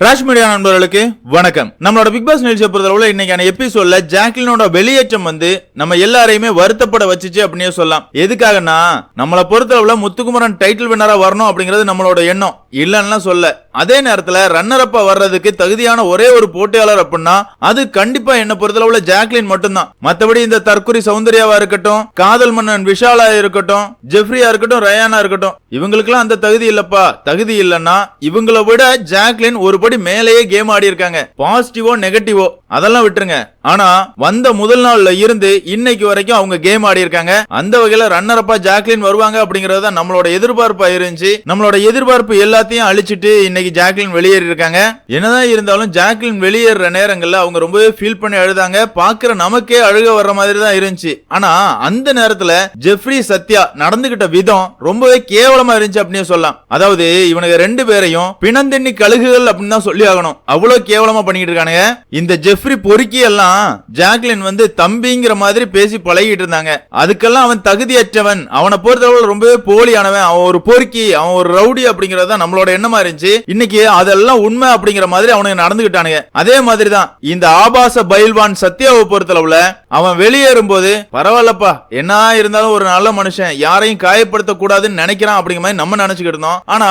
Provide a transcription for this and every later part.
Rash media நண்பர்களுக்கு வணக்கம். நம்மளோட பிக் பாஸ் நிகழ்ச்சியை பொறுத்தளவுல இன்னைக்கான எபிசோட்ல ஜாக்லினோட வெளியேற்றம் வந்து நம்ம எல்லாரையுமே வருத்தப்பட வச்சுச்சு அப்படின்னே சொல்லலாம். எதுக்காகனா நம்மளை பொறுத்தளவுல முத்துக்குமரன் டைட்டில் வின்னரா வரணும் அப்படிங்கிறது நம்மளோட எண்ணம். இல்லைன்னா சொல்ல. அதே நேரத்துல ரன்னர் அப்பா வர்றதுக்கு தகுதியான ஒரே ஒரு போட்டியாளர் அப்படின்னா அது கண்டிப்பா என்ன பொறுத்தளவுல ஜாக்லின் மட்டும்தான். மத்தபடி இந்த தற்குறி சௌந்தர்யாவா இருக்கட்டும் காதல் மன்னன் விஷாலா இருக்கட்டும் ஜெஃப்ரியா இருக்கட்டும் ரயானா இருக்கட்டும் இவங்களுக்குலாம் அந்த தகுதி இல்லப்பா. தகுதி இல்லைன்னா இவங்களை விட ஜாக்லின் ஒரு படி மேலேயே கேம் ஆடி இருக்காங்க. பாசிட்டிவோ நெகட்டிவோ அதெல்லாம் விட்டுருங்க. ஆனா வந்த முதல் நாள்ல இருந்து இன்னைக்கு வரைக்கும் அவங்க கேம் ஆடி இருக்காங்க. அந்த வகையில ரன்னர் அப்பா ஜாக்லின் வருவாங்க அப்படிங்கறது தான் நம்மளோட எதிர்பார்ப்பா இருந்துச்சு நம்மளோட எதிர்பார்ப்பு எல்லாத்தையும் அழிச்சிட்டு இன்னைக்கு ஜாக்லின் வெளியேறி இருக்காங்க. என்னதான் இருந்தாலும் ஜாக்லின் வெளியேற நேரங்கள்ல அவங்க ரொம்பவே ஃபீல் பண்ணி அழுதாங்க. பாக்குற நமக்கே அழுக வர்ற மாதிரி தான் இருந்துச்சு. ஆனா அந்த நேரத்துல ஜெஃப்ரி சத்யா நடந்துகிட்ட விதம் ரொம்பவே கேவலமா இருந்துச்சு அப்படின்னு சொல்லலாம். அதாவது இவனுக்கு ரெண்டு பேரையும் பிணந்தெண்ணி கழுகுகள் அப்படின்னு தான் சொல்லி ஆகணும் அவ்வளவு கேவலமா பண்ணிட்டு இருக்கானுங்க. இந்த ஜெஃப்ரி பொறுக்கி எல்லாம் ஜாக்லின் வந்து தம்பிங்கிற மாதிரி பேசி பழகிட்டு இருந்தாங்க. அதுக்கெல்லாம் அவன் தகுதியற்றவன். அவனை பொறுத்தளவு ரொம்பவே போலியானவன். அவன் ஒரு பொறுக்கி அவன் ஒரு ரவுடி அப்படிங்கறது தான் நம்மளோட எண்ணமா இருந்துச்சு. இன்னைக்கு அதெல்லாம் உண்மை அப்படிங்கிற மாதிரி அவனுக்கு நடந்துகிட்டானுங்க. அதே மாதிரி தான் இந்த ஆபாச பயில்வான் சத்யாவை பொறுத்தளவுல அவன் வெளியேறும் போது பரவாயில்லப்பா என்ன இருந்தாலும் ஒரு நல்ல மனுஷன் யாரையும் காயப்படுத்த கூடாதுன்னு நினைக்கிறான் அப்படிங்கிற மாதிரி நம்ம நினைச்சுக்கிட்டு இருந்தோம். ஆனா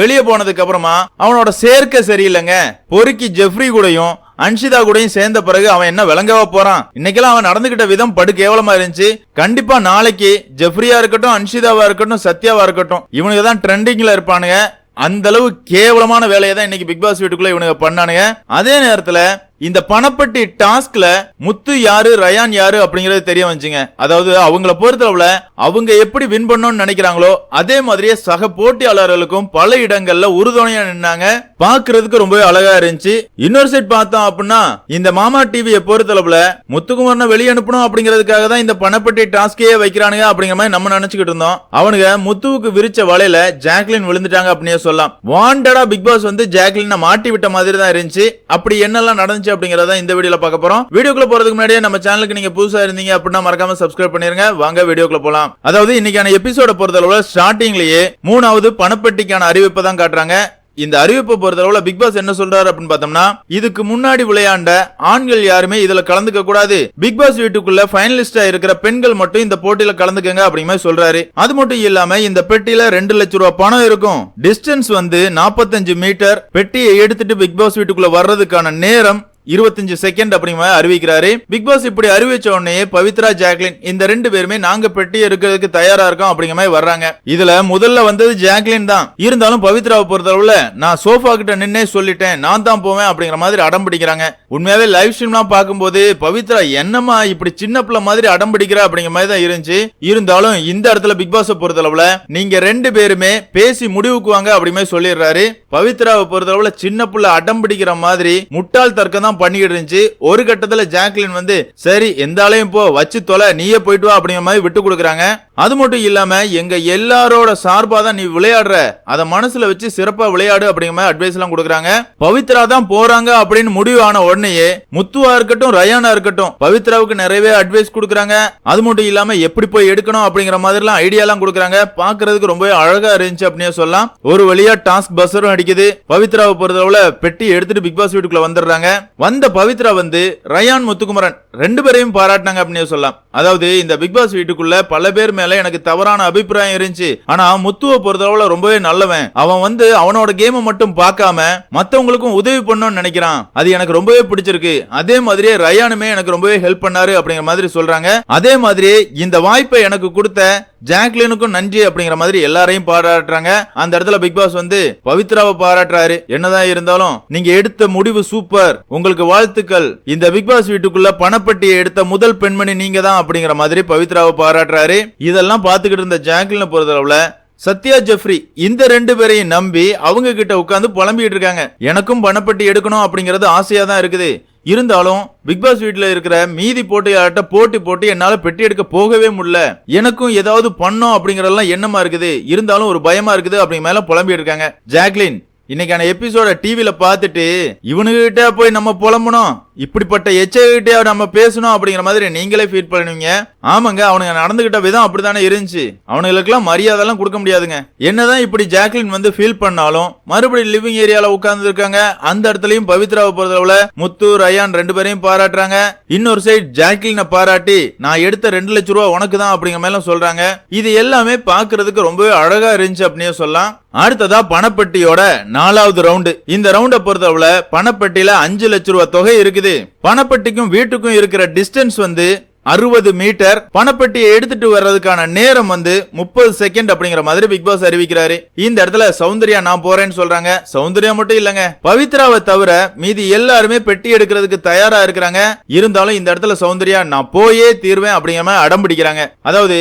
வெளியே போனதுக்கு அப்புறமா அவனோட சேர்க்கை சரி சரியில்லைங்க பொறுக்கி ஜெஃப்ரி கூடயும் அன்ஷிதா கூடயும் சேர்ந்த பிறகு அவன் என்ன விளங்கவா போறான்? இன்னைக்கெல்லாம் அவன் நடந்துகிட்ட விதம் படு கேவலமா இருந்துச்சு. கண்டிப்பா நாளைக்கு ஜெஃப்ரியா இருக்கட்டும் அன்ஷிதாவா இருக்கட்டும் சத்யாவா இருக்கட்டும் இவனுக்கு தான் ட்ரெண்டிங்ல இருப்பானுங்க. அந்த அளவு கேவலமான வேலையை தான் இன்னைக்கு பிக் பாஸ் வீட்டுக்குள்ள இவனுங்க பண்ணானுங்க. அதே நேரத்துல இந்த பணப்பட்டி டாஸ்க்ல முத்து யாரு ரயான் யாரு அப்படிங்கறது தெரிய வந்துச்சுங்க. அதாவது அவங்கள பொறுத்தளவுல அவங்க எப்படி வின் பண்ணணும்னு நினைக்கிறாங்களோ அதே மாதிரியே சக போட்டியாளர்களுக்கும் பல இடங்கள்ல உறுதுணையா நின்னாங்க. பாக்குறதுக்கு ரொம்பவே அழகா இருந்துச்சு. இன்னொரு சைட் பார்த்தோம் அப்படின்னா இந்த மாமா டிவியை பொறுத்தளவுல முத்துக்குமரனை வெளியே அனுப்பணும் அப்படிங்கிறதுக்காக தான் இந்த பணப்பட்டி டாஸ்கே வைக்கிறானுங்க அப்படிங்கிற மாதிரி நம்ம நினைச்சுக்கிட்டு இருந்தோம். அவனுங்க முத்துவுக்கு விரிச்ச வலையில ஜாக்லின் விழுந்துட்டாங்க அப்படின்னே சொல்லலாம். வாண்டடா பிக் பாஸ் வந்து ஜாக்லினை மாட்டி விட்ட மாதிரி தான் இருந்துச்சு. அப்படி என்னெல்லாம் நடந்துச்சு அப்படிங்கறத இந்த வீடியோல பார்க்க போறோம். வீடியோக்குள்ள போறதுக்கு முன்னாடியே நம்ம சேனலுக்கு நீங்க புதுசா இருந்தீங்க அப்படின்னா மறக்காம சப்ஸ்கிரைப் பண்ணிருங்க. வாங்க வீடியோக்குள்ள போலாம். அதாவது இன்னைக்கான எபிசோட பொறுத்தளவுல ஸ்டார்டிங்லயே மூணாவது பணப்பெட்டிக்கான அறிவிப்பை தான் காட்டுறாங்க. இந்த அறிவிப்பை பொறுத்தளவுல பிக் பாஸ் என்ன சொல்றாரு அப்படின்னு பார்த்தோம்னா இதுக்கு முன்னாடி விளையாண்ட ஆண்கள் யாருமே இதுல கலந்துக்க கூடாது. பிக் பாஸ் வீட்டுக்குள்ள ஃபைனலிஸ்டா இருக்கிற பெண்கள் மட்டும் இந்த போட்டியில கலந்துக்கங்க அப்படிங்கிற மாதிரி சொல்றாரு. அது மட்டும் இல்லாம இந்த பெட்டியில ரெண்டு லட்சம் ரூபாய் பணம் இருக்கும். டிஸ்டன்ஸ் வந்து 45 மீட்டர் பெட்டியை எடுத்துட்டு பிக் பாஸ் வீட்டுக்குள்ள வர்றதுக்கான நேரம் இருபத்தஞ்சு செகண்ட் அப்படிங்கிற மாதிரி அறிவிக்கிறாரு. பிக் பாஸ் இப்படி அறிவிச்ச உடனே பவித்ரா ஜாக்லின் இந்த ரெண்டு பேருமே நாங்க பெட்டி எடுக்கிறதுக்கு தயாரா இருக்கோம் அப்படிங்கிற மாதிரி வர்றாங்க. இதுல முதல்ல வந்தது ஜாக்லின் தான். இருந்தாலும் பவித்ராவை பொறுத்தளவுல நான் சோஃபா கிட்ட நின்னே சொல்லிட்டேன். நான் தான் போவேன் அப்படிங்கிற மாதிரி அடம் பிடிக்கிறாங்க. உண்மையாவே லைவ் ஸ்ட்ரீம்லாம் பார்க்கும்போது பவித்ரா என்னமா இப்படி சின்ன பிள்ளை மாதிரி அடம் பிடிக்கிற அப்படிங்கிற மாதிரி தான் இருந்துச்சு. இருந்தாலும் இந்த இடத்துல பிக் பாஸ் பொறுத்தளவுல நீங்க ரெண்டு பேருமே பேசி முடிவுக்குவாங்க அப்படிங்கிற மாதிரி சொல்லிடுறாரு. பவித்ராவை பொறுத்தளவுல சின்ன பிள்ளை அடம் பிடிக்கிற மாதிரி முட்டாள் தர்க்கம் தான் பண்ணிக்கிட்டு இருந்துச்சு. ஒரு கட்டத்துல ஜாக்லின் வந்து சரி எந்த ஆளையும் போ வச்சு தொலை நீயே போயிட்டு வா அப்படிங்கிற மாதிரி விட்டு கொடுக்குறாங்க. அது மட்டும் இல்லாமல் எங்கள் எல்லாரோட சார்பாக தான் நீ விளையாடுற. அதை மனசில் வச்சு சிறப்பாக விளையாடு அப்படிங்கிற மாதிரி அட்வைஸ்லாம் கொடுக்குறாங்க. பவித்ரா தான் போகிறாங்க அப்படின்னு முடிவு ஆன உடனேயே முத்துவா இருக்கட்டும் ரயானா இருக்கட்டும் பவித்ராவுக்கு நிறையவே அட்வைஸ் கொடுக்குறாங்க. அது மட்டும் இல்லாமல் எப்படி போய் எடுக்கணும் அப்படிங்கிற மாதிரிலாம் ஐடியாலாம் கொடுக்குறாங்க. பார்க்கறதுக்கு ரொம்பவே அழகாக இருந்துச்சு அப்படின்னு சொல்லலாம். ஒரு வழியாக டாஸ்க் பஸ்ஸரும் அடிக்குது. பவித்ராவை பொறுத்தளவில் பெட்டி எடுத்துட்டு பிக் பாஸ் வீட்டுக்குள்ள வந்துடுறாங்க. வந்த பவித்ரா வந்து ரயான் முத்துக்குமரன் ரெண்டு பேரையும் பாராட்டினாங்க அப்படின்னு சொல்லலாம். அதாவது இந்த பிக் பாஸ் வீட்டுக்குள்ள பல பேர் மேல எனக்கு தவறான அபிப்பிராயம் இருந்துச்சு. ஆனா முத்துவை பொறுத்தளவுல ரொம்பவே நல்லவன். அவன் வந்து அவனோட கேமை மட்டும் பார்க்காம மத்தவங்களுக்கும் உதவி பண்ணணும்னு நினைக்கிறான். அது எனக்கு ரொம்பவே பிடிச்சிருக்கு. அதே மாதிரியே ரயானுமே எனக்கு ரொம்பவே ஹெல்ப் பண்ணாரு அப்படிங்கிற மாதிரி சொல்றாங்க. அதே மாதிரி இந்த வாய்ப்பை எனக்கு கொடுத்த ஜாக்லினுக்கும் நன்றி அப்படிங்கிற மாதிரி எல்லாரையும் பாராட்டுறாங்க. அந்த இடத்துல பிக் பாஸ் வந்து பவித்ராவை பாராட்டுறாரு. என்னதான் இருந்தாலும் நீங்க எடுத்த முடிவு சூப்பர் உங்களுக்கு வாழ்த்துக்கள். இந்த பிக் பாஸ் வீட்டுக்குள்ள பணப்பட்டியை எடுத்த முதல் பெண்மணி நீங்க தான் அப்படிங்கிற மாதிரி பவித்ராவை பாராட்டுறாரு. இதெல்லாம் பார்த்துக்கிட்டு இருந்த ஜாக்லினை பொறுத்தளவுல சத்யா ஜெஃப்ரி இந்த ரெண்டு பேரையும் நம்பி அவங்க கிட்ட உட்காந்து புலம்பிட்டு இருக்காங்க. எனக்கும் பணப்பட்டி எடுக்கணும் அப்படிங்கறது ஆசையா தான் இருக்குது. இருந்தாலும் பிக் பாஸ் வீட்டில் இருக்கிற மீதி போட்டியாளர்கிட்ட போட்டி போட்டு என்னால் பெட்டி எடுக்க போகவே முடியல. எனக்கும் ஏதாவது பண்ணோம் அப்படிங்கறதெல்லாம் எண்ணமா இருக்குது. இருந்தாலும் ஒரு பயமா இருக்குது. அப்படிங்க மேல புலம்பிட்டு இருக்காங்க. ஜாக்லின் இன்னைக்கான எபிசோட டிவியில பார்த்துட்டு இவனுகிட்ட போய் நம்ம புலம்பணும். இப்படிப்பட்ட எச்சகிட்டே நம்ம பேசணும் அப்படிங்கிற மாதிரி நீங்களே ஃபீல் பண்ணுவீங்க. ஆமாங்க அவனுங்க நடந்துகிட்ட விதம் அப்படித்தானே இருந்துச்சு. அவனுங்களுக்குலாம் மரியாதை எல்லாம் கொடுக்க முடியாதுங்க. என்னதான் இப்படி ஜாக்லின் வந்து ஃபீல் பண்ணாலும் மறுபடியும் லிவிங் ஏரியால உட்கார்ந்து இருக்காங்க. அந்த இடத்துலயும் பவித்ராவை பொறுத்தளவுல முத்து ரயான் ரெண்டு பேரையும் பாராட்டுறாங்க. இன்னொரு சைடு ஜாக்லினை பாராட்டி நான் எடுத்த ரெண்டு லட்சம் ரூபா உனக்கு தான் அப்படிங்கிற மாதிரி எல்லாம் சொல்றாங்க. இது எல்லாமே பாக்குறதுக்கு ரொம்பவே அழகா இருந்துச்சு அப்படின்னு சொல்லலாம். அடுத்ததா பணப்பெட்டியோட நாலாவது ரவுண்டு இந்த ரவுண்டை பொறுத்தளவுல பணப்பட்டியில அஞ்சு லட்ச ரூபா தொகை இருக்குது. பணப்பெட்டிக்கும் வீட்டுக்கும் இருக்கிற டிஸ்டன்ஸ் வந்து அறுபது மீட்டர். பணப்பெட்டியை எடுத்துட்டு வர்றதுக்கான நேரம் வந்து முப்பது செகண்ட் அப்படிங்கிற மாதிரி பிக் பாஸ் அறிவிக்கிறாரு. இந்த இடத்துல சௌந்தர்யா நான் போறேன்னு சொல்றாங்க. சௌந்தர்யா மட்டும் இல்லங்க. பவித்ராவை தவிர மீதி எல்லாருமே பெட்டி எடுக்கிறதுக்கு தயாரா இருக்கிறாங்க. இருந்தாலும் இந்த இடத்துல சௌந்தர்யா நான் போயே தீர்வேன் அப்படிங்கிற மாதிரி அடம் பிடிக்கிறாங்க. அதாவது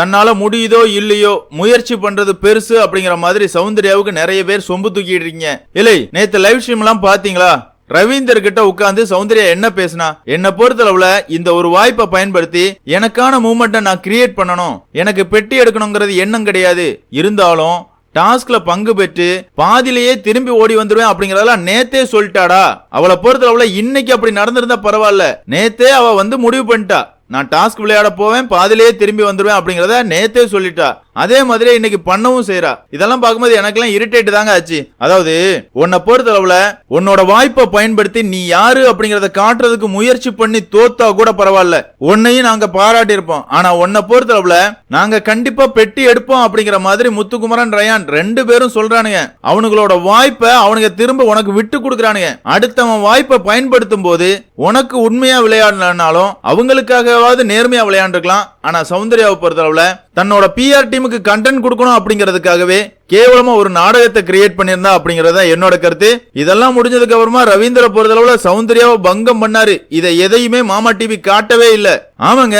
தன்னால முடியுதோ இல்லையோ முயற்சி பண்றது பெருசு அப்படிங்கிற மாதிரி சௌந்தர்யாவுக்கு நிறைய பேர் சொம்பு தூக்கிட்டு இருக்கீங்க. இல்லை நேத்து லைவ் ஸ்ட்ரீம் எல்லாம் பாத்தீங்களா ரவீந்தர் கிட்ட உட்காந்து சௌந்தர்யா என்ன பேசினா? என்ன பொறுத்தளவுல இந்த ஒரு வாய்ப்பை பயன்படுத்தி எனக்கான மூமெண்ட்டை நான் கிரியேட் பண்ணணும். எனக்கு பெட்டி எடுக்கணுங்கிறது எண்ணம் கிடையாது. இருந்தாலும் டாஸ்க்ல பங்கு பெற்று பாதியிலேயே திரும்பி ஓடி வந்துருவேன் அப்படிங்கறதெல்லாம் நேத்தே சொல்லிட்டாடா. அவளை பொறுத்தளவுல இன்னைக்கு அப்படி நடந்திருந்தா பரவாயில்ல. நேத்தே அவ வந்து முடிவு பண்ணிட்டா. நான் டாஸ்க் விளையாட போவேன் பாதியிலேயே திரும்பி வந்துருவேன் அப்படிங்கறத நேத்தே சொல்லிட்டா. அதே மாதிரி இன்னைக்கு பண்ணவும் செய்யறா இதெல்லாம் பார்க்கும்போது எனக்கெல்லாம் இரிட்டேட் தாங்க ஆச்சு. அதாவது உன்னை பொறுத்தளவுல உன்னோட வாய்ப்பை பயன்படுத்தி நீ யாரு அப்படிங்கறத காட்டுறதுக்கு முயற்சி பண்ணி தோத்தா கூட பரவாயில்ல. உன்னையும் நாங்க பாராட்டி இருப்போம் ஆனா உன்னை பொறுத்தளவுல நாங்க கண்டிப்பா பெட்டி எடுப்போம் அப்படிங்கிற மாதிரி முத்துக்குமரன் ரயான் ரெண்டு பேரும் சொல்றானுங்க. அவனுங்களோட வாய்ப்பை அவனுங்க திரும்ப உனக்கு விட்டு கொடுக்கறானுங்க. அடுத்தவன் வாய்ப்பை பயன்படுத்தும் போது உனக்கு உண்மையா விளையாடலனாலும் அவங்களுக்காகவாவது நேர்மையா விளையாண்டுருக்கலாம் ஆனா சௌந்தர்யாவை பொறுத்தளவுல தன்னோட பிஆர் டீமுக்கு கண்டென்ட் கொடுக்கணும் அப்படிங்கிறதுக்காகவே கேவலமா ஒரு நாடகத்தை கிரியேட் பண்ணியிருந்தா அப்படிங்கறத என்னோட கருத்து. இதெல்லாம் முடிஞ்சதுக்கு அப்புறமா ரவீந்திர பொறுத்தளவுல சௌந்தர்யாவை பங்கம் பண்ணாரு. இதை எதையுமே மாமா டிவி காட்டவே இல்ல. ஆமாங்க.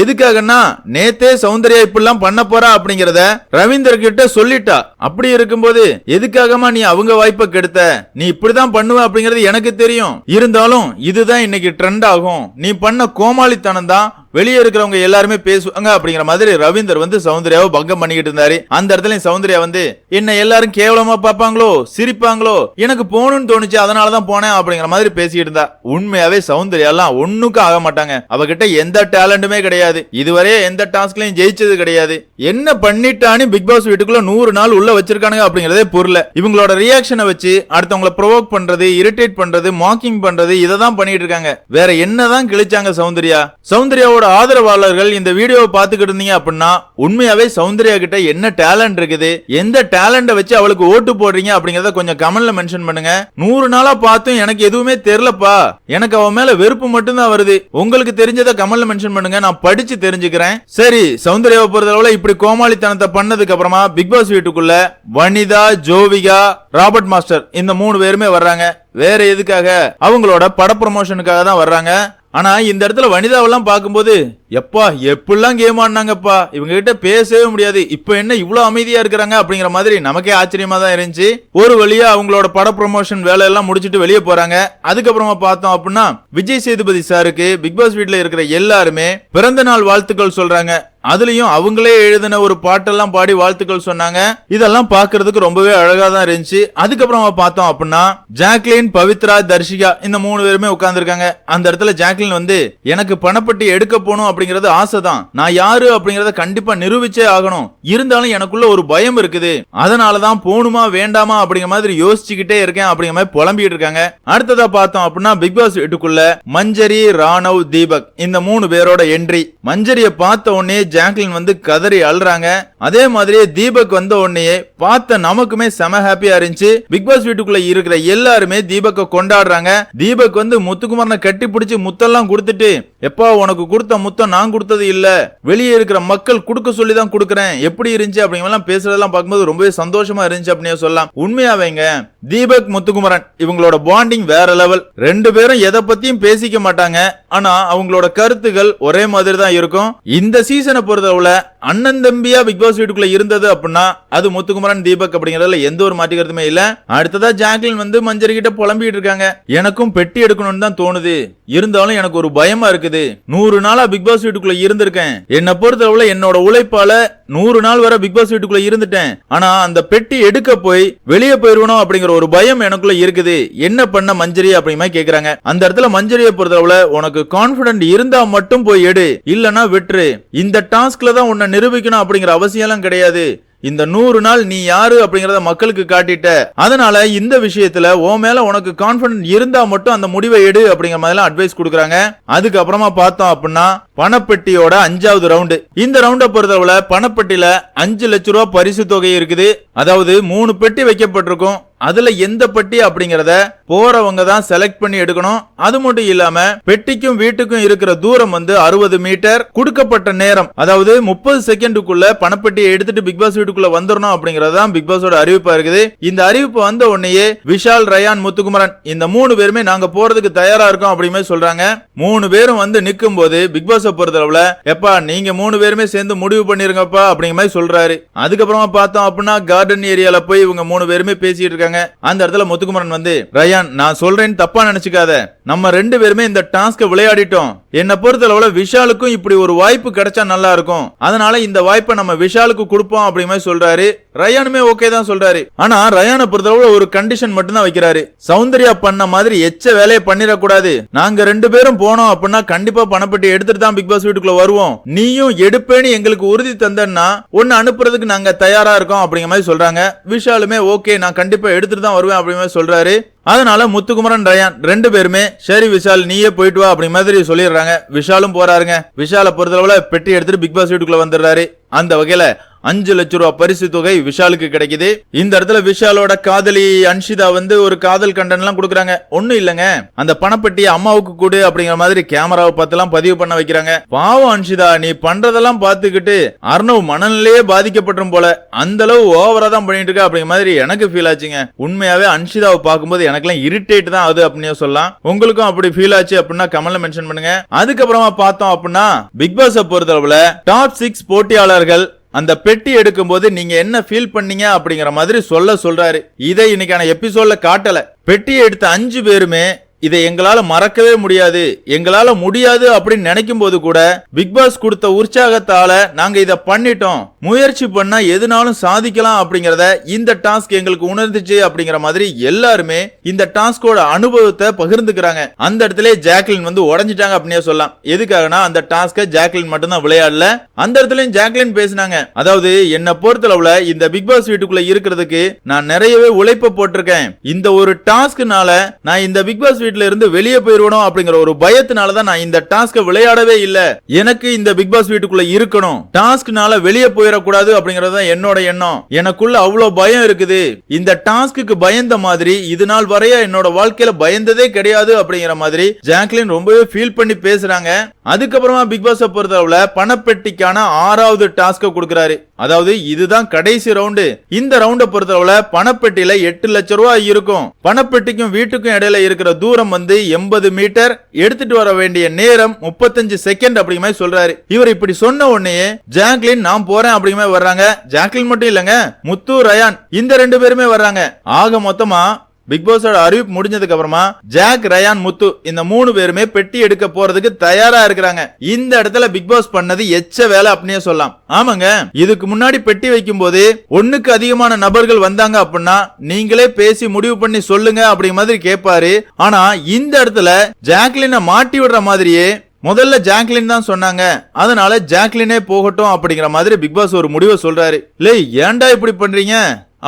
எதுக்காகன்னா நேத்தே சௌந்தர்யா இப்படிலாம் பண்ண போறா அப்படிங்கறத ரவீந்தர் கிட்ட சொல்லிட்டா. அப்படி இருக்கும்போது எதுக்காகமா நீ அவங்க வாய்ப்பை கெடுத்த? நீ இப்படிதான் பண்ணுவ அப்படிங்கறது எனக்கு தெரியும். இருந்தாலும் இதுதான் இன்னைக்கு ட்ரெண்ட் ஆகும். நீ பண்ண கோமாளித்தனம் தான் வெளியே இருக்கிறவங்க எல்லாருமே பேசுவாங்க அப்படிங்கிற மாதிரி ரவீந்தர் வந்து சௌந்தர்யாவை பங்கம் பண்ணிக்கிட்டு இருந்தாரு. அந்த இடத்துல சௌந்தர்யா வந்து என்ன எல்லாரும் கேவலமா பார்ப்பாங்களோ? சிரிப்பாங்களோ? எனக்கு போகணும்னு தோணுச்சு அதனாலதான் போனேன் அப்படிங்கிற மாதிரி பேசிக்கிட்டு இருந்தா. உண்மையாவே சௌந்தர்யா எல்லாம் ஒண்ணுக்கும் ஆக மாட்டாங்க. அவகிட்ட எந்த டேலண்டுமே கிடையாது. இதுவரை எந்த டாஸ்க்லயும் ஜெயிச்சது கிடையாது. என்ன பண்ணிட்டான்னு பிக் பாஸ் வீட்டுக்குள்ள நூறு நாள் உள்ள வச்சிருக்கானுங்க அப்படிங்கறதே புரியல இவங்களோட ரியாக்ஷனை வச்சு அடுத்தவங்கள ப்ரொவோக் பண்றது இரிட்டேட் பண்றது மாக்கிங் பண்றது இதை தான் பண்ணிட்டு இருக்காங்க. வேற என்னதான் கிழிச்சாங்க சௌந்தர்யா? சௌந்தர்யாவோட ஆதரவாளர்கள் இந்த வீடியோவை பார்த்துக்கிட்டு இருந்தீங்க அப்படின்னா உண்மையாவே சௌந்தர்யா கிட்ட என்ன டேலண்ட் இருக்குது எந்த டேலண்ட வச்சு அவளுக்கு ஓட்டு போடுறீங்க அப்படிங்கறத கொஞ்சம் கமெண்ட்ல மென்ஷன் பண்ணுங்க. நூறு நாளா பார்த்தும் எனக்கு எதுவுமே தெரியலப்பா. எனக்கு அவன் மேல வெறுப்பு மட்டும்தான் வருது. உங்களுக்கு தெரிஞ்சதை கமெண்ட்ல மென்ஷன் பண்ணுங்க நான் படிச்சு தெரிஞ்சுக்கிறேன். சரி சௌந்தர்யாவை பொறுத்தளவுல இப்படி கோமாளித்தனத்தை பண்ணதுக்கு அப்புறமா பிக் பாஸ் வீட்டுக்குள்ள வனிதா ஜோவிகா ராபர்ட் மாஸ்டர் இந்த மூணு பேருமே வர்றாங்க. வேற எதுக்காக? அவங்களோட பட ப்ரமோஷனுக்காக தான் வர்றாங்க. ஆனா இந்த இடத்துல வனிதாவெல்லாம் பார்க்கும்போது எப்பா எப்படிலாம் கேம் ஆடினாங்கப்பா? இவங்க கிட்ட பேசவே முடியாது. இப்ப என்ன இவ்வளவு அமைதியா இருக்கிறாங்க அப்படிங்கிற மாதிரி நமக்கே ஆச்சரியமா தான் இருந்துச்சு. ஒரு வழியா அவங்களோட பட ப்ரமோஷன் வேலையெல்லாம் முடிச்சுட்டு வெளியே போறாங்க. அதுக்கப்புறமா பார்த்தோம் அப்படின்னா விஜய் சேதுபதி சாருக்கு பிக் பாஸ் வீட்டில் இருக்கிற எல்லாருமே பிறந்த நாள் வாழ்த்துக்கள் சொல்றாங்க. அதுலயும் அவங்களே எழுதின ஒரு பாட்டெல்லாம் பாடி வாழ்த்துக்கள் சொன்னாங்க. இதெல்லாம் பாக்குறதுக்கு ரொம்பவே அழகா தான் இருந்துச்சு. அதுக்கப்புறமா பார்த்தோம் அப்படின்னா ஜாக்லின் பவித்ரா தர்ஷிகா இந்த மூணு பேருமே உட்கார்ந்துருக்காங்க. அந்த இடத்துல ஜாக்லின் வந்து எனக்கு பணப்பட்டி எடுக்க போகணும் அப்படிங்கறது ஆசைதான் நான் யாரு அப்படிங்கறத கண்டிப்பா நிரூபிச்சே ஆகணும். இருந்தாலும் எனக்குள்ள ஒரு பயம் இருக்குது. அதனாலதான் போகணுமா வேண்டாமா அப்படிங்கிற மாதிரி யோசிச்சுக்கிட்டே இருக்கேன் அப்படிங்கிற மாதிரி புலம்பிட்டு இருக்காங்க. அடுத்ததா பார்த்தோம் அப்படின்னா பிக் பாஸ் வீட்டுக்குள்ள மஞ்சரி ராணவ் தீபக் இந்த மூணு பேரோட என்ட்ரி மஞ்சரிய பார்த்த உடனே ஜாக்லின் வந்து கதறி அழுறாங்க. அதே மாதிரியே தீபக் வந்த உடனே பார்த்த நமக்குமே செம ஹாப்பியா இருந்துச்சு. பிக் பாஸ் வீட்டுக்குள்ள இருக்கிற எல்லாருமே தீபக்க கொண்டாடுறாங்க. தீபக் வந்து முத்துக்குமாரனை கட்டி பிடிச்சி முத்தெல்லாம் கொடுத்துட்டு எப்பா உனக்கு கொடுத்த முத்தம் நான் கொடுத்தது இல்ல. வெளியே இருக்கிற மக்கள் கொடுக்க சொல்லி தான் கொடுக்குறேன். எப்படி இருந்துச்சு? அப்படிங்கலாம் பேசுறதெல்லாம் பார்க்கும்போது ரொம்பவே சந்தோஷமா இருந்துச்சு அப்படின்னு சொல்லலாம். உண்மையாவேங்க தீபக் முத்துக்குமரன் இவங்களோட பாண்டிங் வேற லெவல் ரெண்டு பேரும் எதை பத்தியும் பேசிக்க மாட்டாங்க. ஆனா அவங்களோட கருத்துகள் ஒரே மாதிரி தான் இருக்கும். இந்த சீசனை பொறுத்தளவுல அண்ணன் தம்பியா பிக் பாஸ் வீட்டுக்குள்ள இருந்தது அப்படின்னா அது முத்துக்குமரன் தீபக் அப்படிங்கறதுல எந்த ஒரு மாற்றிக்கிறதுமே இல்ல. அடுத்ததா ஜாக்லின் வந்து மஞ்சரி கிட்ட புலம்பிட்டு இருக்காங்க. எனக்கும் பெட்டி எடுக்கணும்னு தான் தோணுது. இருந்தாலும் எனக்கு ஒரு பயமா இருக்குது. நூறு நாளா பிக் பாஸ் வீட்டுக்குள்ள இருந்திருக்கேன். என்னை பொறுத்தளவுல என்னோட உழைப்பால நூறு நாள் வரை பிக் பாஸ் வீட்டுக்குள்ள இருந்துட்டேன். ஆனா அந்த பெட்டி எடுக்க போய் வெளியே போயிருவணும் அப்படிங்கிற ஒரு பயம் எனக்குள்ள இருக்குது. என்ன பண்ண மஞ்சரி அப்படிமா கேக்குறாங்க. அந்த இடத்துல மஞ்சரியை பொறுத்தளவுல உனக்கு கான்பிடன்ட் இருந்தா மட்டும் போய் எடு. இல்லனா விட்டுரு. இந்த டாஸ்க்ல தான் உன்னை நிரூபிக்கணும் அப்படிங்கிற அவசியம்லாம் கிடையாது. இந்த நூறு நாள் நீ யாரு அப்படிங்கறத மக்களுக்கு காட்டிட்ட. அதனால இந்த விஷயத்துல உன் மேல உனக்கு கான்பிடன்ட் இருந்தா மட்டும் அந்த முடிவை எடு அப்படிங்கிற மாதிரி அட்வைஸ் கொடுக்குறாங்க. அதுக்கப்புறமா பார்த்தோம் அப்படின்னா பணப்பெட்டியோட அஞ்சாவது ரவுண்டு இந்த ரவுண்டை பொறுத்தளவுல பணப்பெட்டியில அஞ்சு லட்ச ரூபாய் பரிசு தொகை இருக்குது. அதாவது மூணு பெட்டி வைக்கப்பட்டிருக்கும். அதுல எந்த பெட்டி அப்படிங்கறத போறவங்க தான் செலக்ட் பண்ணி எடுக்கணும். அது மட்டும் இல்லாம பெட்டிக்கும் வீட்டுக்கும் இருக்கிற தூரம் வந்து அறுபது மீட்டர் கொடுக்கப்பட்ட நேரம் அதாவது முப்பது செகண்டுக்குள்ள பணப்பெட்டியை எடுத்துட்டு பிக் பாஸ் வீட்டுக்குள்ள வந்துடணும் அப்படிங்கறது தான் பிக் பாஸோட அறிவிப்பா இருக்குது. இந்த அறிவிப்பு வந்த உடனேயே விஷால் ரயான் முத்துக்குமரன் இந்த மூணு பேருமே நாங்க போறதுக்கு தயாரா இருக்கோம் அப்படிமே சொல்றாங்க. மூணு பேரும் வந்து நிக்கும் போது பிக் பாஸ் பொறுத்தளவுல எப்பா நீங்க மூணு பேருமே சேர்ந்து முடிவு பண்ணிருங்கப்பா அப்படிங்கிற மாதிரி சொல்றாரு. அதுக்கப்புறமா பார்த்தோம் அப்படின்னா கார்டன் ஏரியால போய் இவங்க மூணு பேருமே பேசிட்டு இருக்காங்க. அந்த இடத்துல முத்துக்குமரன் வந்து ரயான் நான் சொல்றேன்னு தப்பா நினைச்சுக்காத. நம்ம ரெண்டு பேருமே இந்த டாஸ்க விளையாடிட்டோம். என்னை பொறுத்தளவுல விஷாலுக்கும் இப்படி ஒரு வாய்ப்பு கிடைச்சா நல்லா இருக்கும். அதனால இந்த வாய்ப்பை நம்ம விஷாலுக்கு கொடுப்போம் அப்படி மாதிரி சொல்றாரு. ரயானுமே ஓகே தான் சொல்றாரு. ஆனா ரயானை பொறுத்தளவுல ஒரு கண்டிஷன் மட்டும் தான் வைக்கிறாரு. சௌந்தர்யா பண்ண மாதிரி எச்ச வேலையை பண்ணிடக்கூடாது. நாங்க ரெண்டு பேரும் போனோம் அப்படின்னா கண்டிப்பா பணப்பட்டி எடுத்துட்டு தான் பிக் பாஸ் வீட்டுக்குள்ள வருவோம். நீயும் எடுப்பேன்னு எங்களுக்கு உறுதி தந்தன்னா ஒன்னு அனுப்புறதுக்கு நாங்க தயாரா இருக்கோம் அப்படிங்கிற மாதிரி சொல்றாங்க. விஷாலுமே ஓகே நான் கண்டிப்பா எடுத்துட்டு தான் வருவேன் அப்படிங்கிற மாதிரி சொல்றாரு. அதனால முத்துக்குமரன் ரயான் ரெண்டு பேருமே சரி விஷால் நீயே போயிட்டு வா அப்படி மாதிரி சொல்லிடுறாங்க. விஷாலும் போறாருங்க. விஷாலை பொறுத்தளவுல பெட்டி எடுத்துட்டு பிக் பாஸ் வீட்டுக்குள்ள வந்துடுறாரு. அந்த வகையில அஞ்சு லட்ச ரூபாய் பரிசு தொகை விஷாலுக்கு கிடைக்குது. இந்த இடத்துல விஷாலோட காதலி அன்ஷிதா வந்து ஒரு காதல் கண்டன் எல்லாம் கொடுக்குறாங்க. ஒண்ணும் இல்லங்க. அந்த பணப்பட்டி அம்மாவுக்கு கொடு அப்படிங்கிற மாதிரி கேமராவை பார்த்து எல்லாம் பதிவு பண்ண வைக்கிறாங்க. பாவம் அன்ஷிதா நீ பண்றதெல்லாம் பார்த்துக்கிட்டு அர்ணவ் மனநிலையே பாதிக்கப்பட்டும் போல. அந்த அளவு ஓவரா தான் பண்ணிட்டு இருக்க அப்படிங்கிற மாதிரி எனக்கு ஃபீல் ஆச்சுங்க. உண்மையாவே அன்ஷிதாவை பார்க்கும்போது எனக்கெல்லாம் இரிட்டேட் தான் ஆகுது அப்படின்னு சொல்லலாம். உங்களுக்கும் அப்படி ஃபீல் ஆச்சு அப்படின்னா கமெண்ட்ல மென்ஷன் பண்ணுங்க. அதுக்கப்புறமா பார்த்தோம் அப்படின்னா பிக் பாஸ் பொறுத்தளவுல டாப் சிக்ஸ் போட்டியாளர்கள் அந்த பெட்டி எடுக்கும்போது நீங்க என்ன ஃபீல் பண்ணீங்க அப்படிங்கிற மாதிரி சொல்ல சொல்றாரு. இதை இன்னைக்கான எபிசோட்ல காட்டல. பெட்டி எடுத்த அஞ்சு பேருமே இதை எங்களால் மறக்கவே முடியாது. எங்களால் முடியாது அப்படின்னு நினைக்கும் போது கூட பிக் பாஸ் கொடுத்த உற்சாகத்தால நாங்க இதை பண்ணிட்டோம். முயற்சி பண்ணா எதுனாலும் சாதிக்கலாம் அப்படிங்கறத இந்த டாஸ்க் எங்களுக்கு உணர்ந்துச்சு அப்படிங்கிற மாதிரி எல்லாருமே இந்த டாஸ்கோட அனுபவத்தை பகிர்ந்துக்கிறாங்க. அந்த இடத்துல ஜாக்லின் வந்து உடஞ்சிட்டாங்க அப்படின்னே சொல்லலாம். எதுக்காகனா அந்த டாஸ்க ஜாக்லின் மட்டும்தான் விளையாடல. அந்த இடத்துலயும் ஜாக்லின் பேசினாங்க. அதாவது என்னை பொறுத்தளவுல இந்த பிக் பாஸ் வீட்டுக்குள்ள இருக்கிறதுக்கு நான் நிறையவே உழைப்பு போட்டிருக்கேன். இந்த ஒரு டாஸ்க்னால நான் இந்த பிக் பாஸ் வீட்ல இருந்து வெளியே போயிருவனும் அப்படிங்கிற ஒரு பயத்தினால தான் நான் இந்த டாஸ்க விளையாடவே இல்ல. எனக்கு இந்த பிக் பாஸ் வீட்டுக்குள்ள இருக்கணும். டாஸ்க்னால வெளியே போயிடக்கூடாது அப்படிங்கறது தான் என்னோட எண்ணம். எனக்குள்ள அவ்வளவு பயம் இருக்குது. இந்த டாஸ்க்கு பயந்த மாதிரி இது நாள் வரைய என்னோட வாழ்க்கையில பயந்ததே கிடையாது அப்படிங்கிற மாதிரி ஜாக்லின் ரொம்பவே ஃபீல் பண்ணி பேசுறாங்க. அதுக்கப்புறமா பிக் பாஸ் பொறுத்தளவுல பணப்பெட்டிக்கான ஆறாவது டாஸ்க கொடுக்கறாரு. அதாவது இதுதான் கடைசி ரவுண்டு இந்த ரவுண்ட பொறுத்தளவுல பணப்பெட்டியில எட்டு லட்சம் ரூபாய் இருக்கும். பணப்பெட்டிக்கும் வீட்டுக்கும் இடையில இருக்கிற தூரம் வந்து எண்பது மீட்டர் எடுத்துட்டு வர வேண்டிய நேரம் முப்பத்தஞ்சு செகண்ட் அப்படிங்கிற மாதிரி சொல்றாரு. இவர் இப்படி சொன்ன உடனே ஜாக்லின் நான் போறேன் அப்படிங்கிற மாதிரி வர்றாங்க. ஜாக்லின் மட்டும் இல்லங்க முத்து ரயான் இந்த ரெண்டு பேருமே வர்றாங்க. ஆக மொத்தமா பிக் பாஸோட அறிவிப்பு முடிஞ்சதுக்கு அப்புறமா ஜாக் ரயான் முத்து இந்த மூணு பேருமே பெட்டி எடுக்க போறதுக்கு தயாரா இருக்கிறாங்க. இந்த இடத்துல பிக் பாஸ் பண்ணது எச்ச வேலை அப்படின்னே சொல்லலாம். ஆமாங்க. இதுக்கு முன்னாடி பெட்டி வைக்கும் போது ஒண்ணுக்கு அதிகமான நபர்கள் வந்தாங்க அப்படின்னா நீங்களே பேசி முடிவு பண்ணி சொல்லுங்க அப்படிங்கிற மாதிரி கேட்பாரு ஆனா இந்த இடத்துல ஜாக்லினை மாட்டி விடுற மாதிரியே முதல்ல ஜாக்லின் தான் சொன்னாங்க. அதனால ஜாக்லினே போகட்டும் அப்படிங்கிற மாதிரி பிக் பாஸ் ஒரு முடிவை சொல்றாரு. லே ஏன்டா இப்படி பண்றீங்க?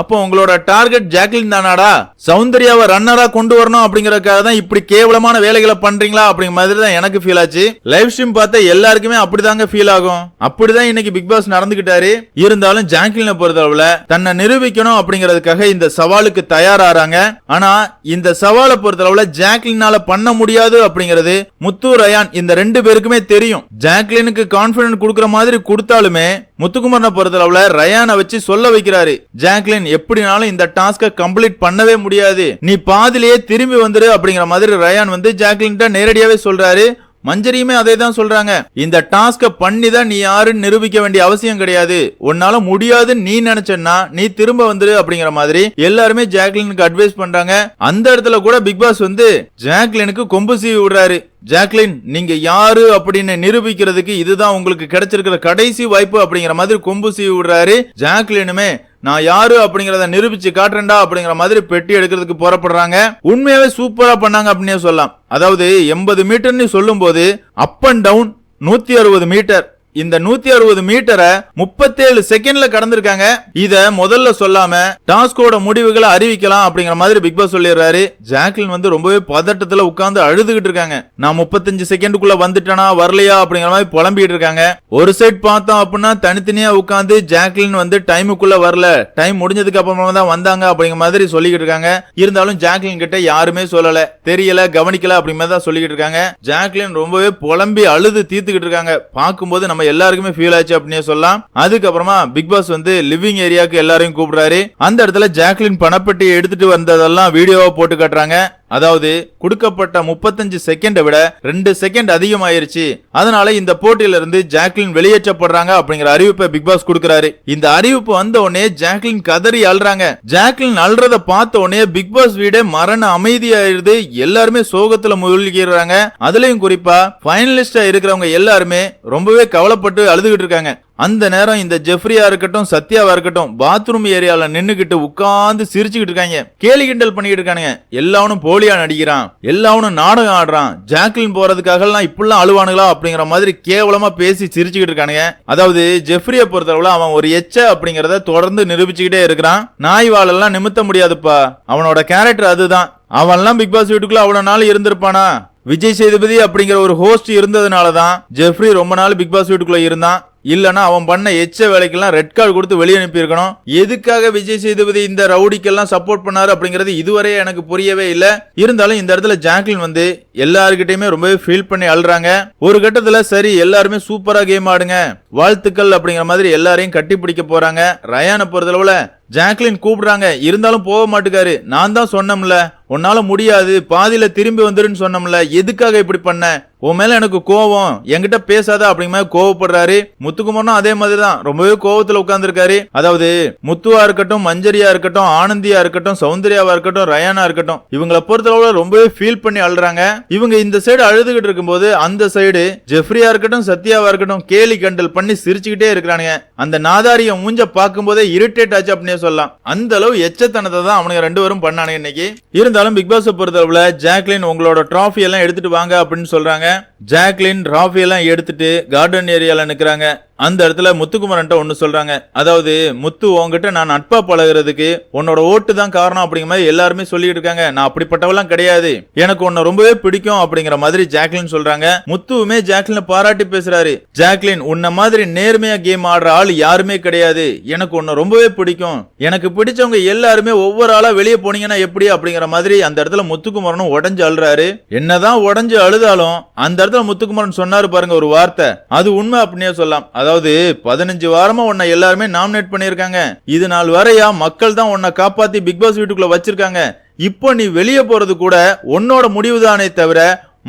அப்போ உங்களோட டார்கெட் ஜாக்லின் தானாடா? சௌந்தர்யாவை ரன்னரா கொண்டு வரணும் அப்படிங்கறக்காக தான் இப்படி கேவலமான வேலைகளை பண்றீங்களா அப்படிங்கிற மாதிரி தான் எனக்கு ஃபீல் ஆச்சு. லைவ் ஸ்ட்ரீம் பார்த்தா எல்லாருக்குமே அப்படிதாங்க ஃபீல் ஆகும். அப்படிதான் இன்னைக்கு பிக் பாஸ் நடந்துகிட்டாரு. இருந்தாலும் ஜாக்லினை பொறுத்தளவுல தன்னை நிரூபிக்கணும் அப்படிங்கறதுக்காக இந்த சவாலுக்கு தயாராறாங்க. ஆனா இந்த சவாலை பொறுத்தளவுல ஜாக்லினால பண்ண முடியாது அப்படிங்கிறது முத்து ரயான் இந்த ரெண்டு பேருக்குமே தெரியும். ஜாக்லினுக்கு கான்பிடன்ட் கொடுக்கற மாதிரி கொடுத்தாலுமே முத்துக்குமரனை பொறுத்தளவுல ரயானை வச்சு சொல்ல வைக்கிறாரு. ஜாக்லின் எப்படினாலும் இந்த டாஸ்கை கம்ப்ளீட் பண்ணவே முடியாது. நீ பாதிலேயே திரும்பி வந்துரு அப்படிங்கிற மாதிரி ரயான் வந்து ஜாக்லின்ட்ட நேரடியாவே சொல்றாரு. மஞ்சரியுமே அதே தான் சொல்றாங்க. இந்த டாஸ்க பண்ணி தான் நீ யாருன்னு நிரூபிக்க வேண்டிய அவசியம் கிடையாது. உன்னால முடியாதுன்னு நீ நினைச்சன்னா நீ திரும்ப வந்துரு அப்படிங்கிற மாதிரி எல்லாருமே ஜாக்லினுக்கு அட்வைஸ் பண்றாங்க. அந்த இடத்துல கூட பிக் பாஸ் வந்து ஜாக்லினுக்கு கொம்பு சீவி விடுறாரு. ஜாக்லின் நீங்க யாரு அப்படின்னு நிரூபிக்கிறதுக்கு இதுதான் உங்களுக்கு கிடைச்சிருக்கிற கடைசி வாய்ப்பு அப்படிங்கிற மாதிரி கொம்பு சீவி விடுறாரு. ஜாக்லினுமே நான் யாரு அப்படிங்கறத நிரூபிச்சு காட்டுறேன்டா அப்படிங்கிற மாதிரி பெட்டி எடுக்கிறதுக்கு புறப்படுறாங்க. உண்மையாவே சூப்பரா பண்ணாங்க அப்படின்னே சொல்லலாம். அதாவது எண்பது மீட்டர்னு சொல்லும் போது அப் அண்ட் டவுன் நூத்தி அறுபது மீட்டர். இந்த நூத்தி அறுபது மீட்டரை முப்பத்தேழு செகண்ட்ல கடந்திருக்காங்க. இத முதல்ல சொல்லாம டாஸ்கோட முடிவுகளை அறிவிக்கலாம் அப்படிங்கிற மாதிரி பிக் பாஸ் சொல்லிடுறாரு. ஜாக்லின் வந்து ரொம்பவே பதட்டத்துல உட்கார்ந்து அழுதுகிட்டு இருக்காங்க. நான் முப்பத்தஞ்சு செகண்டுக்குள்ள வந்துட்டேனா வரலையா அப்படிங்கிற மாதிரி புலம்பிட்டு இருக்காங்க. ஒரு சைட் பார்த்தோம் அப்படின்னா தனித்தனியா உட்கார்ந்து ஜாக்லின் வந்து டைமுக்குள்ள வரல. டைம் முடிஞ்சதுக்கு அப்புறமா தான் வந்தாங்க அப்படிங்கிற மாதிரி சொல்லிக்கிட்டு இருக்காங்க. இருந்தாலும் ஜாக்லின் கிட்ட யாருமே சொல்லல. தெரியல கவனிக்கல அப்படிங்கிற மாதிரி தான் சொல்லிக்கிட்டு இருக்காங்க. ஜாக்லின் ரொம்பவே புலம்பி அழுது தீர்த்துக்கிட்டு இருக்காங்க. பார்க்கும்போது நம்ம எல்லாருக்குமே ஃபீல் ஆச்சு அப்படின்னே சொல்லலாம். அதுக்கப்புறமா பிக் பாஸ் வந்து லிவிங் ஏரியாவுக்கு எல்லாரையும் கூப்பிடுறாரு. அந்த இடத்துல ஜாக்லின் பணப்பெட்டி எடுத்துட்டு வந்ததெல்லாம் வீடியோவா போட்டு காட்டுறாங்க. அதாவது கொடுக்கப்பட்ட முப்பத்தஞ்சு செகண்டை விட ரெண்டு செகண்ட் அதிகமாயிருச்சு. அதனால இந்த போட்டியில இருந்து ஜாக்லின் வெளியேற்றப்படுறாங்க அப்படிங்கிற அறிவிப்பை பிக் பாஸ் கொடுக்கிறாரு. இந்த அறிவிப்பு வந்த உடனே ஜாக்லின் கதறி அழுறாங்க. ஜாக்லின் அழுறத பார்த்த உடனே பிக் பாஸ் வீடே மரண அமைதியாயிருது எல்லாருமே சோகத்துல மூழ்கிறாங்க அதுலயும் குறிப்பா ஃபைனலிஸ்டா இருக்கிறவங்க எல்லாருமே ரொம்பவே கவலைப்பட்டு அழுதுகிட்டு இருக்காங்க. அந்த நேரம் இந்த ஜெஃப்ரியா இருக்கட்டும் சத்யாவா இருக்கட்டும் பாத்ரூம் ஏரியால நின்னுகிட்டு உட்கார்ந்து சிரிச்சுக்கிட்டு இருக்காங்க. கேலி கிண்டல் பண்ணிக்கிட்டு இருக்கானுங்க. எல்லாவனும் போலியா நடிக்கிறான். எல்லாவனும் நாடகம் ஆடுறான். ஜாக்லின் போறதுக்காக எல்லாம் இப்படிலாம் அழுவானுங்களா அப்படிங்கிற மாதிரி கேவலமா பேசி சிரிச்சுக்கிட்டு இருக்கானுங்க. அதாவது ஜெஃப்ரியை பொறுத்தளவுல அவன் ஒரு எச்ச அப்படிங்கறத தொடர்ந்து நிரூபிச்சுக்கிட்டே இருக்கிறான். நாய் வாழெல்லாம் நிமித்த முடியாதுப்பா. அவனோட கேரக்டர் அதுதான். அவன்லாம் பிக் பாஸ் வீட்டுக்குள்ள அவ்வளவு நாள் இருந்திருப்பானா? விஜய் சேதுபதி அப்படிங்கிற ஒரு ஹோஸ்ட் இருந்ததுனால தான் ஜெஃப்ரி ரொம்ப நாள் பிக் பாஸ் வீட்டுக்குள்ள இருந்தான். இல்லனா அவன் பண்ண எச்ச வேலைக்கெல்லாம் ரெட் கார்டு கொடுத்து வெளியே அனுப்பியிருக்கணும். எதுக்காக விஜய் சேதுபதி இந்த ரவுடிக்கெல்லாம் சப்போர்ட் பண்ணாரு அப்படிங்கிறது இதுவரையே எனக்கு புரியவே இல்லை. இருந்தாலும் இந்த இடத்துல ஜாக்லின் வந்து எல்லாருக்கிட்டையுமே ரொம்பவே ஃபீல் பண்ணி அழுறாங்க. ஒரு கட்டத்துல சரி எல்லாருமே சூப்பரா கேம் ஆடுங்க. வாழ்த்துக்கள் அப்படிங்கிற மாதிரி எல்லாரையும் கட்டி பிடிக்க போறாங்க. ரயானை பொறுத்தளவுல ஜாக்லின் கூப்பிடுறாங்க. இருந்தாலும் போக மாட்டுக்காரு. நான் தான் சொன்னோம்ல உன்னால முடியாது. பாதியில திரும்பி வந்துருன்னு சொன்னோம்ல எதுக்காக இப்படி பண்ண? உன் மேல எனக்கு கோவம். என்கிட்ட பேசாத அப்படிங்கிற மாதிரி கோவப்படுறாரு. முத்துக்குமாரனும் அதே மாதிரி தான் ரொம்பவே கோவத்துல உட்கார்ந்துருக்காரு. அதாவது முத்துவா இருக்கட்டும் மஞ்சரியா இருக்கட்டும் ஆனந்தியா இருக்கட்டும் சௌந்தர்யாவா இருக்கட்டும் ரயானா இருக்கட்டும் இவங்கள பொறுத்தளவுல ரொம்பவே ஃபீல் பண்ணி அழுறாங்க. இவங்க இந்த சைடு அழுதுகிட்டு இருக்கும்போது அந்த சைடு ஜெஃப்ரியா இருக்கட்டும் சத்யாவா இருக்கட்டும் கேலி கண்டல் பண்ணி சிரிச்சுக்கிட்டே இருக்கிறானுங்க. அந்த நாதாரிய மூஞ்ச பார்க்கும்போதே இரிட்டேட் ஆச்சு அப்படின்னே சொல்லலாம். அந்த அளவு எச்சத்தனத்தை தான் அவனுங்க ரெண்டு பேரும் பண்ணானுங்க இன்னைக்கு. இருந்தாலும் பிக் பாஸ் பொறுத்தளவுல ஜாக்லின் உங்களோட டிராஃபி எல்லாம் எடுத்துட்டு வாங்க அப்படின்னு சொல்றாங்க. ஜாக்லின் ராஃபி எல்லாம் எடுத்துட்டு கார்டன் ஏரியால நிக்கிறாங்க. அந்த இடத்துல முத்துக்குமரன்ட்ட ஒன்று சொல்கிறாங்க அதாவது முத்து உன்கிட்ட நான் நட்பா பழகுறதுக்கு உன்னோட ஓட்டு தான் காரணம் அப்படிங்கிற மாதிரி எல்லாருமே சொல்லிட்டு இருக்காங்க. நான் அப்படிப்பட்டவெல்லாம் கிடையாது. எனக்கு உன்னை ரொம்பவே பிடிக்கும் அப்படிங்கிற மாதிரி ஜாக்லின் சொல்றாங்க. முத்துவுமே ஜாக்லின் பாராட்டி பேசுறாரு. ஜாக்லின் உன்ன மாதிரி நேர்மையா கேம் ஆடுற ஆள் யாருமே கிடையாது. எனக்கு உன்னை ரொம்பவே பிடிக்கும். எனக்கு பிடிச்சவங்க எல்லாருமே ஒவ்வொரு ஆளா வெளியே போனீங்கன்னா எப்படி அப்படிங்கிற மாதிரி அந்த இடத்துல முத்துக்குமரனும் உடஞ்சு அழுறாரு. என்னதான் உடஞ்சு அழுதாலும் அந்த இடத்துல முத்துக்குமரன் சொன்னாரு பாருங்க ஒரு வார்த்தை. அது உண்மை அப்படின்னே சொல்லலாம். அதாவது பதினஞ்சு வாரமா உன்னை எல்லாருமே நாமினேட் பண்ணிருக்காங்க இது நாள் வரையா மக்கள் தான் உன்னை காப்பாத்தி பிக் பாஸ் வீட்டுக்குள்ள வச்சிருக்காங்க. இப்போ நீ வெளியே போறது கூட உன்னோட முடிவுதானே தவிர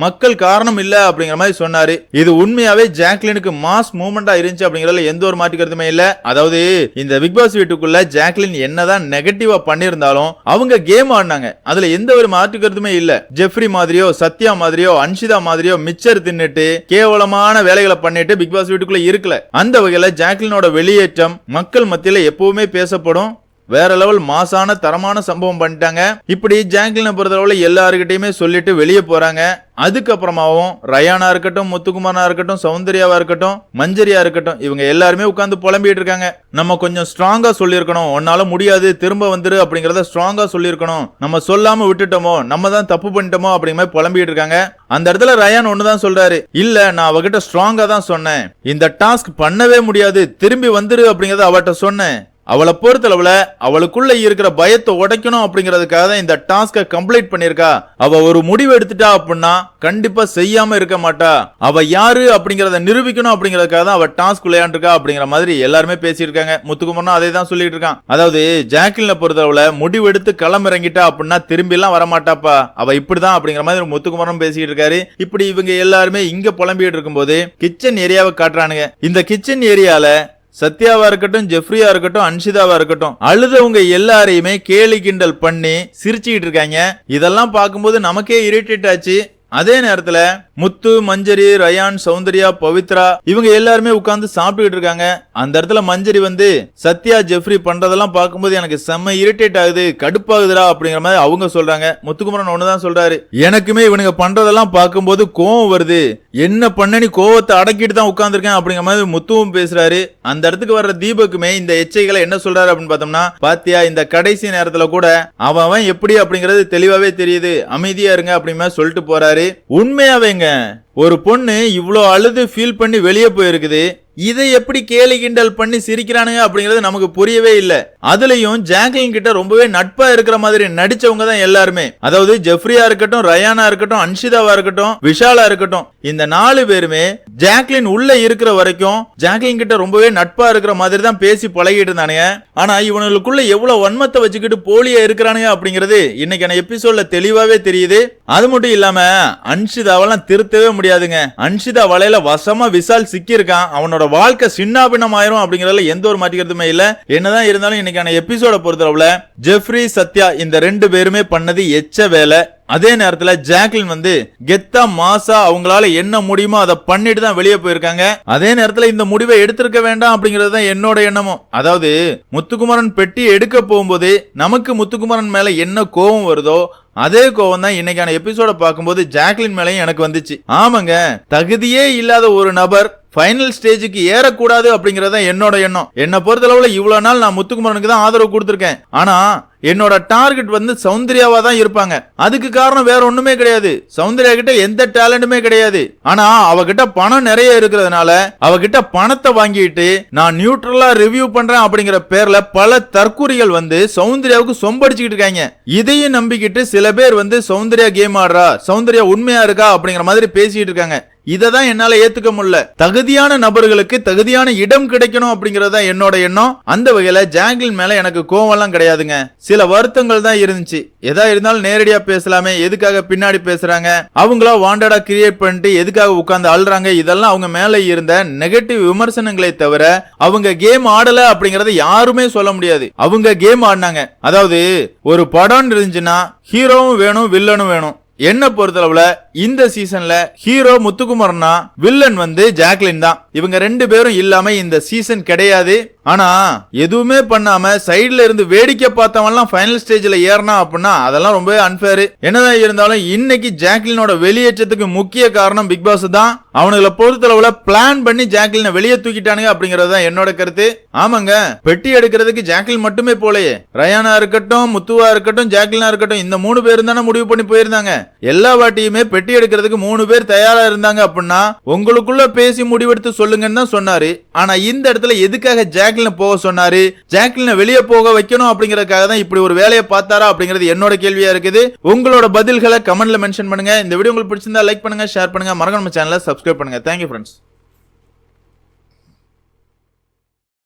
மக்கள் காரணம் இல்ல அப்படிங்கிற மாதிரி சொன்னாரு. இது உண்மையாவே ஜாக்லினுக்கு மாஸ் மூமெண்டா இருந்துச்சு அப்படிங்கறதுல எந்த ஒரு மாற்று கருத்துமே இல்ல. அதாவது இந்த பிக் பாஸ் வீட்டுக்குள்ள ஜாக்லின் என்னதான் நெகட்டிவா பண்ணிருந்தாலும் அவங்க கேம் ஆடினாங்க. அதுல எந்த ஒரு மாற்று கருத்துமே இல்ல. ஜெஃப்ரி மாதிரியோ சத்யா மாதிரியோ அன்ஷிதா மாதிரியோ மிச்சர் தின்னுட்டு கேவலமான வேலைகளை பண்ணிட்டு பிக் பாஸ் வீட்டுக்குள்ள இருக்கல. அந்த வகையில ஜாக்லினோட வெளியேற்றம் மக்கள் மத்தியில எப்பவுமே பேசப்படும். வேற லெவல் மாசான தரமான சம்பவம் பண்ணிட்டாங்க. இப்படி ஜாக்லினை பொறுத்தளவுல எல்லாருக்கிட்டையுமே சொல்லிட்டு வெளியே போறாங்க. அதுக்கப்புறமாவும் ரயானா இருக்கட்டும் முத்துக்குமாரா இருக்கட்டும் சௌந்தர்யாவா இருக்கட்டும் மஞ்சரியா இருக்கட்டும் இவங்க எல்லாருமே உட்காந்து புலம்பிட்டு இருக்காங்க. நம்ம கொஞ்சம் ஸ்ட்ராங்கா சொல்லியிருக்கணும். உன்னால முடியாது திரும்ப வந்துரு அப்படிங்கறத ஸ்ட்ராங்கா சொல்லியிருக்கணும். நம்ம சொல்லாம விட்டுட்டோமோ நம்ம தான் தப்பு பண்ணிட்டோமோ அப்படிங்கிற மாதிரி புலம்பிட்டு இருக்காங்க. அந்த இடத்துல ரயான் ஒண்ணுதான் சொல்றாரு. இல்ல நான் அவகிட்ட ஸ்ட்ராங்கா தான் சொன்னேன். இந்த டாஸ்க் பண்ணவே முடியாது. திரும்பி வந்துரு அப்படிங்கறத அவட்ட சொன்னேன். அவளை பொறுத்தளவுல அவளுக்குள்ள இருக்கிற பயத்தை உடைக்கணும் அப்படிங்கறதுக்காக தான் இந்த டாஸ்கை கம்ப்ளீட் பண்ணிருக்கா அவ ஒரு முடிவு எடுத்துட்டா அப்படின்னா கண்டிப்பா செய்யாம இருக்க மாட்டா. அவ யாரு அப்படிங்கறத நிரூபிக்கணும் அப்படிங்கறதுக்காக தான் அவ டாஸ்க் விளையாண்டுருக்கா அப்படிங்கிற மாதிரி எல்லாருமே பேசியிருக்காங்க. முத்துக்குமரனும் அதே தான் சொல்லிட்டு இருக்கான். அதாவது ஜாக்லினை பொறுத்தளவுல முடிவு எடுத்து களமிறங்கிட்டா அப்படின்னா திரும்பி எல்லாம் வரமாட்டாப்பா. அவ இப்படிதான் அப்படிங்கிற மாதிரி முத்துக்குமரனும் பேசிட்டு இருக்காரு. இப்படி இவங்க எல்லாருமே இங்க புலம்பிட்டு இருக்கும்போது கிச்சன் ஏரியாவை காட்டுறானுங்க. இந்த கிச்சன் ஏரியால சத்யாவா இருக்கட்டும் ஜெஃப்ரியா இருக்கட்டும் அன்ஷிதாவா இருக்கட்டும் அழுதவங்க எல்லாரையுமே கேலி கிண்டல் பண்ணி சிரிச்சுக்கிட்டு இருக்காங்க. இதெல்லாம் பார்க்கும்போது நமக்கே இரிட்டேட் ஆச்சு. அதே நேரத்துல முத்து மஞ்சரி ரயான் சௌந்தர்யா பவித்ரா இவங்க எல்லாருமே உட்கார்ந்து சாப்பிட்டுக்கிட்டு இருக்காங்க. அந்த இடத்துல மஞ்சரி வந்து சத்யா ஜெஃப்ரி பண்றதெல்லாம் பார்க்கும்போது எனக்கு செம்ம இரிட்டேட் ஆகுது கடுப்பாகுதுடா அப்படிங்கிற மாதிரி அவங்க சொல்றாங்க. முத்துக்குமரன் ஒண்ணுதான் சொல்றாரு. எனக்குமே இவனுங்க பண்றதெல்லாம் பார்க்கும்போது கோவம் வருது. என்ன பண்ணனி கோவத்தை அடக்கிட்டு தான் உட்கார்ந்துருக்கேன் அப்படிங்கிற மாதிரி முத்துவும் பேசுறாரு. அந்த இடத்துக்கு வர்ற தீபக்குமே இந்த எச்சைகளை என்ன சொல்றாரு அப்படின்னு பார்த்தோம்னா பாத்தியா இந்த கடைசி நேரத்துல கூட அவன் அவன் எப்படி? அப்படிங்கறது தெளிவாவே தெரியுது. அமைதியா இருங்க அப்படிங்கிற சொல்லிட்டு போறாரு. உண்மையாவேங்க. ஒரு பொண்ணு இவ்வளோ அழுது ஃபீல் பண்ணி வெளியே போயிருக்குது இதை எப்படி கேலி கிண்டல் பண்ணி சிரிக்கிறானுங்க அப்படிங்கிறது நமக்கு புரியவே இல்ல. அதுலயும் ஜாக்லின் கிட்ட ரொம்பவே நட்பா இருக்கிற மாதிரி நடிச்சவங்க தான் எல்லாருமே. அதாவது ஜெஃப்ரியா இருக்கட்டும் ரயானா இருக்கட்டும் அன்ஷிதாவா இருக்கட்டும் விஷாலா இருக்கட்டும் இந்த நாலு பேருமே ஜாக்லின் உள்ள இருக்கிற வரைக்கும் ஜாக்லின் கிட்ட ரொம்பவே நட்பா இருக்கிற மாதிரி தான் பேசி பழகிட்டு இருந்தானுங்க. ஆனா இவனுக்குள்ள எவ்வளவு வன்மத்தை வச்சுக்கிட்டு போலியா இருக்கிறானுங்க அப்படிங்கிறது இன்னைக்கான எபிசோட்ல தெளிவாவே தெரியுது. அது மட்டும் இல்லாம அன்ஷிதாவெல்லாம் திருத்தவே முடியாதுங்க. அன்ஷிதா வலையில வசமா விசால் சிக்கி இருக்கான் அவனோட வாழ்க்கை சின்னாபின்னம் ஆயிரும் அப்படிங்கறதுல எந்த ஒரு மாற்றிக்கிறதுமே இல்ல. என்னதான் இருந்தாலும் இன்னைக்கான எபிசோட பொறுத்தளவுல ஜெஃப்ரி சத்யா இந்த ரெண்டு பேருமே பண்ணது எச்ச வேலை. அதே நேரத்துல ஜாக்லின் வந்து கெத்தா மாசா அவங்களால என்ன முடியுமோ அதை பண்ணிட்டு தான் வெளியே போயிருக்காங்க. அதே நேரத்துல இந்த முடிவை எடுத்திருக்க வேண்டாம் அப்படிங்கிறது தான் என்னோட எண்ணமும். அதாவது முத்துக்குமரன் பெட்டி எடுக்க போகும்போது நமக்கு முத்துக்குமரன் மேல என்ன கோபம் வருதோ அதே கோவம் தான் இன்னைக்கான எபிசோட பார்க்கும்போது ஜாக்லின் மேலையும் எனக்கு வந்துச்சு. ஆமாங்க தகுதியே இல்லாத ஒரு நபர் ஃபைனல் ஸ்டேஜுக்கு ஏறக்கூடாது அப்படிங்கறத என்னோட எண்ணம். என்னை பொறுத்தளவுல இவ்வளவு நாள் நான் முத்துக்குமரனுக்கு தான் ஆதரவு கொடுத்துருக்கேன். ஆனா என்னோட டார்கெட் வந்து சௌந்தர்யாவா தான் இருப்பாங்க. அதுக்கு காரணம் வேற ஒண்ணுமே கிடையாது. சௌந்தர்யா கிட்ட எந்த டேலண்ட்டுமே கிடையாது. ஆனா அவகிட்ட பணம் நிறைய இருக்கிறதுனால அவகிட்ட பணத்தை வாங்கிட்டு நான் நியூட்ரலா ரிவ்யூ பண்றேன் அப்படிங்கிற பேர்ல பல தற்கூறிகள் வந்து சௌந்தர்யாவுக்கு சொம்படிச்சுக்கிட்டு இருக்காங்க. இதையும் நம்பிக்கிட்டு சில பேர் வந்து சௌந்தர்யா கேம் ஆடுறா சௌந்தர்யா உண்மையா இருக்கா அப்படிங்கிற மாதிரி பேசிட்டு இருக்காங்க. இதை தான் என்னால ஏத்துக்க முடியல. தகுதியான நபர்களுக்கு தகுதியான இடம் கிடைக்கணும் அப்படிங்கறத என்னோட எண்ணம். அந்த வகையில ஜாங்கிள் மேல எனக்கு கோவம்லாம் கிடையாதுங்க. சில வருத்தங்கள் தான் இருந்துச்சு. எதா இருந்தாலும் நேரடியா பேசலாமே எதுக்காக பின்னாடி பேசுறாங்க? அவங்களா வாண்டடா கிரியேட் பண்ணிட்டு எதுக்காக உட்கார்ந்து அழுறாங்க? இதெல்லாம் அவங்க மேல இருந்த நெகட்டிவ் விமர்சனங்களை தவிர அவங்க கேம் ஆடல அப்படிங்கறத யாருமே சொல்ல முடியாது. அவங்க கேம் ஆடினாங்க. அதாவது ஒரு படம் இருந்துச்சுன்னா ஹீரோவும் வேணும் வில்லனும் வேணும். என்ன பொறுத்தளவுல இந்த சீசன்ல ஹீரோ முத்துக்குமரனா வில்லன் வந்து ஜாக்லின் தான். இவங்க ரெண்டு பேரும் இல்லாம இந்த சீசன் கிடையாது. ஆனா எதுவுமே பண்ணாம சைடுல இருந்து வேடிக்கை பார்த்தவன்லாம் ஃபைனல் ஸ்டேஜ்ல ஏறினா அப்படின்னா அதெல்லாம் ரொம்பவே அன்பேர் என்னதான் இருந்தாலும் இன்னைக்கு ஜாக்லினோட வெளியேற்றத்துக்கு முக்கிய காரணம் பிக் பாஸ் தான். அவனுங்களை பொறுத்தளவுல பிளான் பண்ணி ஜாக்லினை வெளியே தூக்கிட்டானுங்க அப்படிங்கறது தான் என்னோட கருத்து. ஆமாங்க பெட்டி எடுக்கிறதுக்கு ஜாக்லின் மட்டுமே போலையே. ரயானா இருக்கட்டும் முத்துவா இருக்கட்டும் ஜாக்லினா இருக்கட்டும் இந்த மூணு பேரும் தானே முடிவு பண்ணி போயிருந்தாங்க. எல்லா வாட்டியுமே பெட்டி எடுக்கிறதுக்கு மூணு பேர் தயாரா இருந்தாங்க அப்படின்னா உங்களுக்குள்ள பேசி முடிவெடுத்து சொல்லுங்கன்னு தான் சொன்னாரு. ஆனா இந்த இடத்துல எதுக்காக ஜாக்லினை போக சொன்னாரு? ஜாக்லினை வெளியே போக வைக்கணும் அப்படிங்கறதுக்காக தான் இப்படி ஒரு வேலையை பார்த்தாரா அப்படிங்கிறது என்னோட கேள்வியா இருக்குது. உங்களோட பதில்களை கமெண்ட்ல மென்ஷன் பண்ணுங்க. இந்த வீடியோ உங்களுக்கு பிடிச்சிருந்தா லைக் பண்ணுங்க ஷேர் பண்ணுங்க. மறக்காம சேனலை சப்ஸ்கிரைப் பண்ணுங்க. Thank you friends